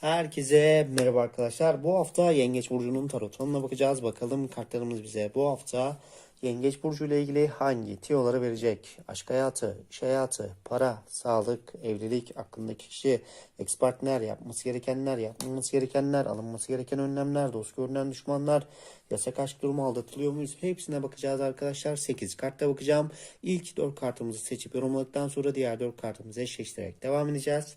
Herkese merhaba arkadaşlar. Bu hafta Yengeç Burcu'nun tarotununa bakacağız. Bakalım kartlarımız bize bu hafta Yengeç Burcu ile ilgili hangi tiyoları verecek? Aşk hayatı, iş hayatı, para, sağlık, evlilik, aklındaki kişi, ex partner, yapması gerekenler, yapmaması gerekenler, alınması gereken önlemler, dost görünen düşmanlar, yasak aşk durumu aldatılıyor muyuz? Hepsine bakacağız arkadaşlar. 8 kartta bakacağım. İlk 4 kartımızı seçip yorumladıktan sonra diğer 4 kartımızı eşleştirerek devam edeceğiz.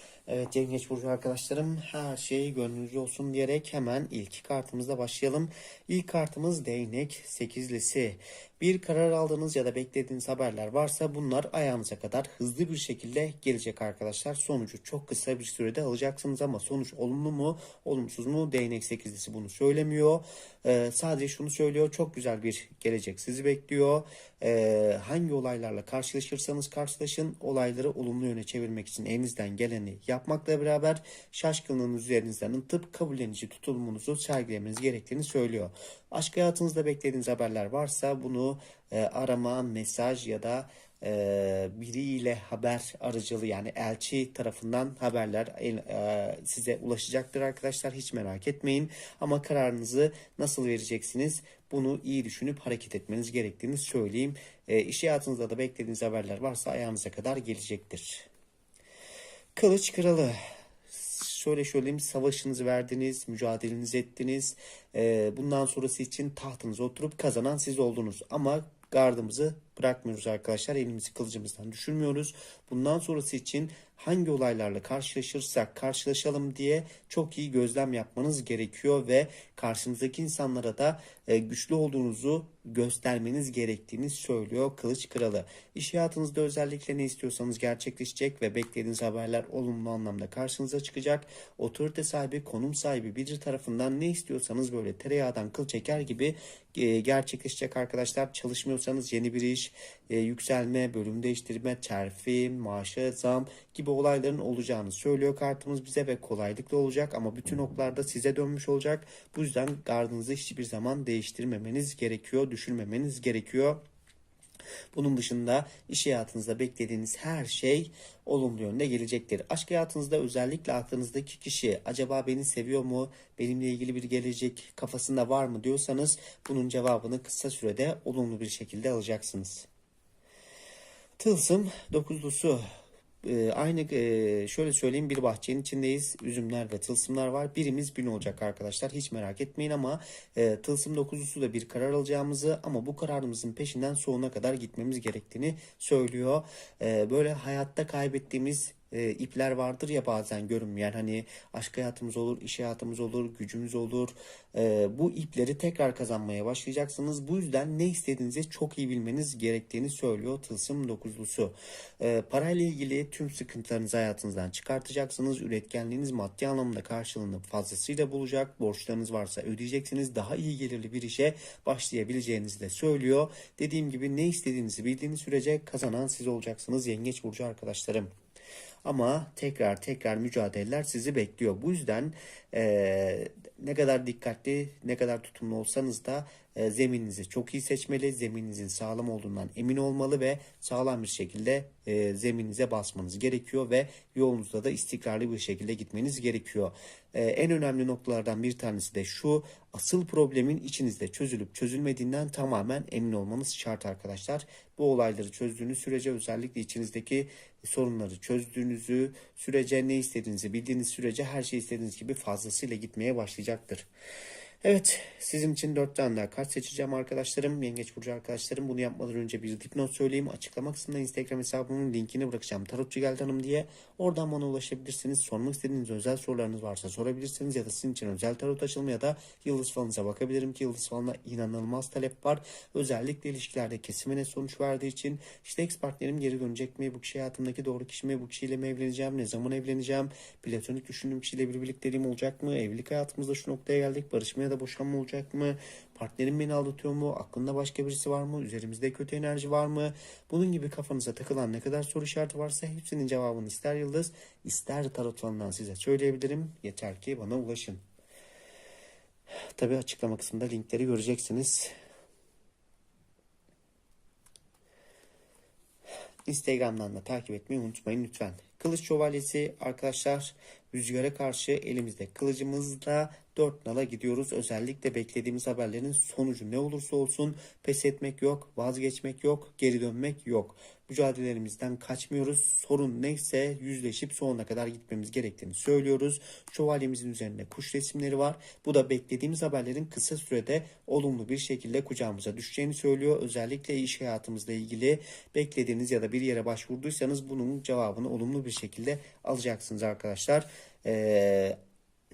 Evet Yengeç Burcu arkadaşlarım her şey gönlünüzce olsun diyerek hemen ilk kartımızla başlayalım. İlk kartımız değnek sekizlisi. Bir karar aldığınız ya da beklediğiniz haberler varsa bunlar ayağınıza kadar hızlı bir şekilde gelecek arkadaşlar. Sonucu çok kısa bir sürede alacaksınız ama sonuç olumlu mu olumsuz mu değnek sekizlisi bunu söylemiyor. Ee, sadece şunu söylüyor çok güzel bir gelecek sizi bekliyor. Ee, hangi olaylarla karşılaşırsanız karşılaşın olayları olumlu yöne çevirmek için elinizden geleni yapmakla beraber şaşkınlığınız üzerinizden atıp kabullenici tutulumunuzu sergilemeniz gerektiğini söylüyor. Aşk hayatınızda beklediğiniz haberler varsa bunu e, arama, mesaj ya da e, biriyle haber aracılığı yani elçi tarafından haberler e, size ulaşacaktır arkadaşlar. Hiç merak etmeyin. Ama kararınızı nasıl vereceksiniz? Bunu iyi düşünüp hareket etmeniz gerektiğini söyleyeyim. E, iş hayatınızda da beklediğiniz haberler varsa ayağınıza kadar gelecektir. Kılıç Kralı şöyle söyleyeyim savaşınızı verdiniz, mücadelenizi ettiniz. Ee, bundan sonrası için tahtınıza oturup kazanan siz oldunuz. Ama gardımızı bırakmıyoruz arkadaşlar. Elimizi kılıcımızdan düşürmüyoruz. Bundan sonrası için hangi olaylarla karşılaşırsak karşılaşalım diye çok iyi gözlem yapmanız gerekiyor ve karşınızdaki insanlara da e, güçlü olduğunuzu göstermeniz gerektiğini söylüyor Kılıç Kralı. İş hayatınızda özellikle ne istiyorsanız gerçekleşecek ve beklediğiniz haberler olumlu anlamda karşınıza çıkacak. Otorite sahibi, konum sahibi biri tarafından ne istiyorsanız böyle tereyağdan kıl çeker gibi e, gerçekleşecek arkadaşlar. Çalışmıyorsanız yeni bir iş, e, yükselme, bölüm değiştirme, terfi, maaşa zam gibi olayların olacağını söylüyor kartımız bize ve kolaylıkla olacak ama bütün oklarda size dönmüş olacak. Bu yüzden gardınızı hiçbir zaman değiştirmemeniz gerekiyor, düşürmemeniz gerekiyor. Bunun dışında iş hayatınızda beklediğiniz her şey olumlu yönde gelecektir. Aşk hayatınızda özellikle aklınızdaki kişi acaba beni seviyor mu, benimle ilgili bir gelecek kafasında var mı diyorsanız bunun cevabını kısa sürede olumlu bir şekilde alacaksınız. Tılsım dokuzlusu ee, aynı e, şöyle söyleyeyim bir bahçenin içindeyiz. Üzümler ve tılsımlar var. Birimiz bin olacak arkadaşlar. Hiç merak etmeyin ama e, tılsım dokuzlusu da bir karar alacağımızı ama bu kararımızın peşinden sonuna kadar gitmemiz gerektiğini söylüyor. E, böyle hayatta kaybettiğimiz e, ipler vardır ya bazen görünmeyen hani aşk hayatımız olur, iş hayatımız olur, gücümüz olur. E, bu ipleri tekrar kazanmaya başlayacaksınız. Bu yüzden ne istediğinizi çok iyi bilmeniz gerektiğini söylüyor Tılsım dokuzlusu. E, parayla ilgili tüm sıkıntılarınızı hayatınızdan çıkartacaksınız. Üretkenliğiniz maddi anlamda karşılığını fazlasıyla bulacak. Borçlarınız varsa ödeyeceksiniz. Daha iyi gelirli bir işe başlayabileceğinizi de söylüyor. Dediğim gibi ne istediğinizi bildiğiniz sürece kazanan siz olacaksınız Yengeç Burcu arkadaşlarım. Ama tekrar tekrar mücadeleler sizi bekliyor. Bu yüzden e, ne kadar dikkatli, ne kadar tutumlu olsanız da zemininizi çok iyi seçmeli. Zemininizin sağlam olduğundan emin olmalı ve sağlam bir şekilde e, zemininize basmanız gerekiyor ve yolunuzda da istikrarlı bir şekilde gitmeniz gerekiyor. E, en önemli noktalardan bir tanesi de şu. Asıl problemin içinizde çözülüp çözülmediğinden tamamen emin olmanız şart arkadaşlar. Bu olayları çözdüğünüz sürece özellikle içinizdeki sorunları çözdüğünüzü sürece ne istediğinizi bildiğiniz sürece her şey istediğiniz gibi fazlasıyla gitmeye başlayacaktır. Evet, sizin için 4 tane daha kart seçeceğim arkadaşlarım. Yengeç Burcu arkadaşlarım. Bunu yapmadan önce bir dipnot söyleyeyim. Açıklama kısmında Instagram hesabımın linkini bırakacağım. Tarotçu Geldi Hanım diye. Oradan bana ulaşabilirsiniz. Sormak istediğiniz özel sorularınız varsa sorabilirsiniz. Ya da sizin için özel tarot açılımı ya da yıldız falınıza bakabilirim ki yıldız falına inanılmaz talep var. Özellikle ilişkilerde kesimine sonuç verdiği için işte ex partnerim geri dönecek mi? Bu kişi hayatımdaki doğru kişi mi? Bu kişiyle mi evleneceğim? Ne zaman evleneceğim? Platonik düşündüğüm kişiyle bir birlikteliğim olacak mı? Evlilik hayatımızda şu noktaya geldik. Barışma da boşanma olacak mı? Partnerim beni aldatıyor mu? Aklında başka birisi var mı? Üzerimizde kötü enerji var mı? Bunun gibi kafanıza takılan ne kadar soru işareti varsa hepsinin cevabını ister yıldız ister tarot falından size söyleyebilirim. Yeter ki bana ulaşın. Tabi açıklama kısmında linkleri göreceksiniz. Instagram'dan da takip etmeyi unutmayın lütfen. Kılıç şövalyesi arkadaşlar rüzgara karşı elimizde kılıcımızla dört nala gidiyoruz. Özellikle beklediğimiz haberlerin sonucu ne olursa olsun pes etmek yok, vazgeçmek yok, geri dönmek yok. Mücadelelerimizden kaçmıyoruz. Sorun neyse yüzleşip sonuna kadar gitmemiz gerektiğini söylüyoruz. Şövalyemizin üzerinde kuş resimleri var. Bu da beklediğimiz haberlerin kısa sürede olumlu bir şekilde kucağımıza düşeceğini söylüyor. Özellikle iş hayatımızla ilgili beklediğiniz ya da bir yere başvurduysanız bunun cevabını olumlu bir şekilde alacaksınız arkadaşlar. Ee,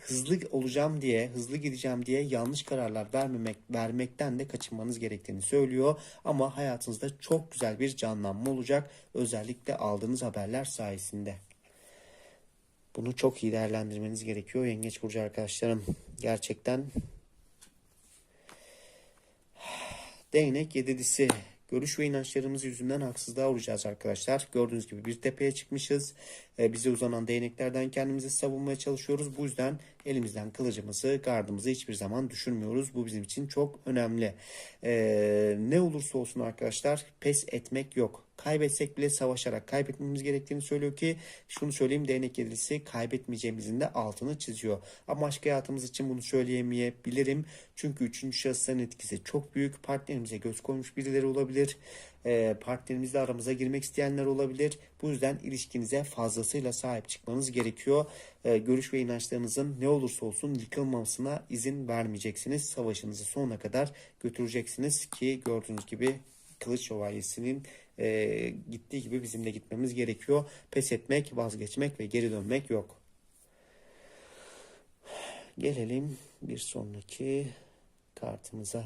hızlı olacağım diye, hızlı gideceğim diye yanlış kararlar vermemek, vermekten de kaçınmanız gerektiğini söylüyor. Ama hayatınızda çok güzel bir canlanma olacak. Özellikle aldığınız haberler sayesinde. Bunu çok iyi değerlendirmeniz gerekiyor Yengeç Burcu arkadaşlarım. Gerçekten Değnek yedilisi. Görüş ve inançlarımız yüzünden haksızlığa uğrayacağız arkadaşlar. Gördüğünüz gibi bir tepeye çıkmışız. Ee, bize uzanan değneklerden kendimizi savunmaya çalışıyoruz. Bu yüzden elimizden kılıcımızı, gardımızı hiçbir zaman düşürmüyoruz. Bu bizim için çok önemli. Ee, ne olursa olsun arkadaşlar pes etmek yok. Kaybetsek bile savaşarak kaybetmemiz gerektiğini söylüyor ki şunu söyleyeyim değnek yedilisi kaybetmeyeceğimizin de altını çiziyor. Ama aşk hayatımız için bunu söyleyemeyebilirim. Çünkü üçüncü şahısların etkisi çok büyük. Partnerimize göz koymuş birileri olabilir. E, partnerimizle aramıza girmek isteyenler olabilir. Bu yüzden ilişkinize fazlasıyla sahip çıkmanız gerekiyor. E, görüş ve inançlarınızın ne olursa olsun yıkılmamasına izin vermeyeceksiniz. Savaşınızı sonuna kadar götüreceksiniz ki gördüğünüz gibi Kılıç Şövalyesi'nin e, gittiği gibi bizim de gitmemiz gerekiyor. Pes etmek, vazgeçmek ve geri dönmek yok. Gelelim bir sonraki kartımıza.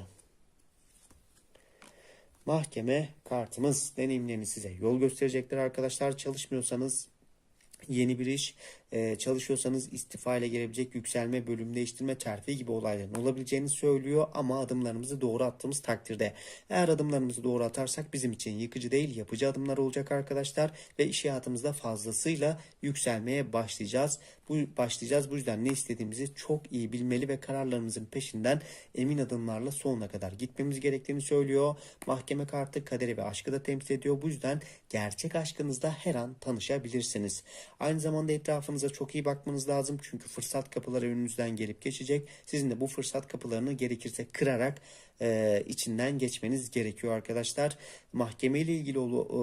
Mahkeme kartımız deneyimlerini size yol gösterecekler arkadaşlar. Çalışmıyorsanız yeni bir iş, e, çalışıyorsanız istifa ile gelebilecek yükselme, bölüm değiştirme, terfi gibi olayların olabileceğini söylüyor ama adımlarımızı doğru attığımız takdirde. Eğer adımlarımızı doğru atarsak bizim için yıkıcı değil, yapıcı adımlar olacak arkadaşlar ve iş hayatımızda fazlasıyla yükselmeye başlayacağız. Bu başlayacağız. Bu yüzden ne istediğimizi çok iyi bilmeli ve kararlarımızın peşinden emin adımlarla sonuna kadar gitmemiz gerektiğini söylüyor. Mahkeme kartı kaderi ve aşkı da temsil ediyor. Bu yüzden gerçek aşkınızda her an tanışabilirsiniz. Aynı zamanda etrafınıza çok iyi bakmanız lazım. Çünkü fırsat kapıları önünüzden gelip geçecek. Sizin de bu fırsat kapılarını gerekirse kırarak e, içinden geçmeniz gerekiyor arkadaşlar. Mahkeme ile ilgili ol, e,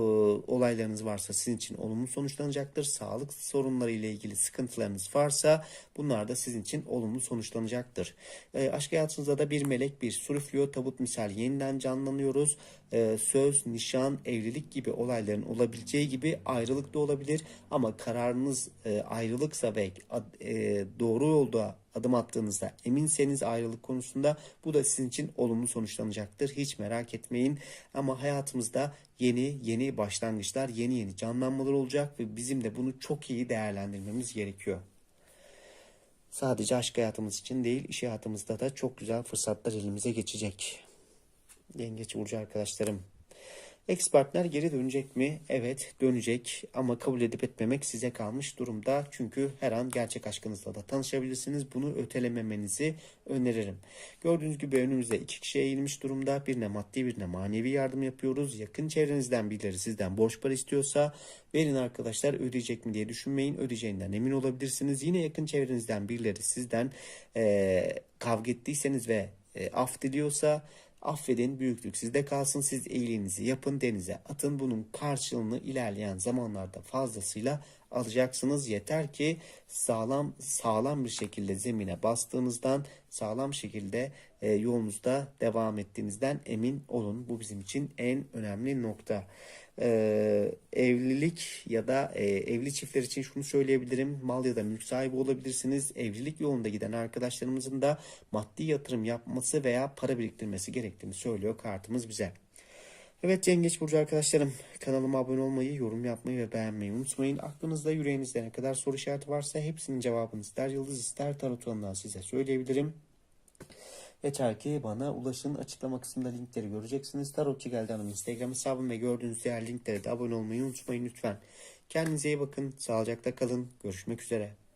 olaylarınız varsa sizin için olumlu sonuçlanacaktır. Sağlık sorunları ile ilgili sıkıntılarınız varsa bunlar da sizin için olumlu sonuçlanacaktır. E, aşk hayatınızda da bir melek bir surifliyor. Tabut misal yeniden canlanıyoruz. E, söz, nişan, evlilik gibi olayların olabileceği gibi ayrılık da olabilir. Ama kararınız e, ayrılıksa ve e, doğru yolda adım attığınızda eminseniz ayrılık konusunda bu da sizin için olumlu sonuçlanacaktır. Hiç merak etmeyin. Ama hayatımızda yeni yeni başlangıçlar, yeni yeni canlanmalar olacak ve bizim de bunu çok iyi değerlendirmemiz gerekiyor. Sadece aşk hayatımız için değil, iş hayatımızda da çok güzel fırsatlar elimize geçecek. Yengeç Burcu arkadaşlarım. Ex partner geri dönecek mi? Evet dönecek ama kabul edip etmemek size kalmış durumda. Çünkü her an gerçek aşkınızla da tanışabilirsiniz. Bunu ötelememenizi öneririm. Gördüğünüz gibi önümüzde iki kişiye eğilmiş durumda. Birine maddi birine manevi yardım yapıyoruz. Yakın çevrenizden birileri sizden borç para istiyorsa verin arkadaşlar ödeyecek mi diye düşünmeyin. Ödeyeceğinden emin olabilirsiniz. Yine yakın çevrenizden birileri sizden e, kavga ettiyseniz ve e, af diliyorsa Affedin büyüklük sizde kalsın siz iyiliğinizi yapın denize atın bunun karşılığını ilerleyen zamanlarda fazlasıyla alacaksınız. Yeter ki sağlam sağlam bir şekilde zemine bastığınızdan sağlam şekilde e, yolunuzda devam ettiğinizden emin olun. Bu bizim için en önemli nokta. Ee, evlilik ya da e, evli çiftler için şunu söyleyebilirim. Mal ya da mülk sahibi olabilirsiniz. Evlilik yolunda giden arkadaşlarımızın da maddi yatırım yapması veya para biriktirmesi gerektiğini söylüyor kartımız bize. Evet Yengeç Burcu arkadaşlarım kanalıma abone olmayı, yorum yapmayı ve beğenmeyi unutmayın. Aklınızda yüreğinizde ne kadar soru işareti varsa hepsinin cevabını ister yıldız ister tarot size söyleyebilirim. Yeter ki bana ulaşın. Açıklama kısmında linkleri göreceksiniz. Tarotçu Geldi Hanım Instagram hesabım ve gördüğünüz diğer linklere de abone olmayı unutmayın lütfen. Kendinize iyi bakın. Sağlıcakla kalın. Görüşmek üzere.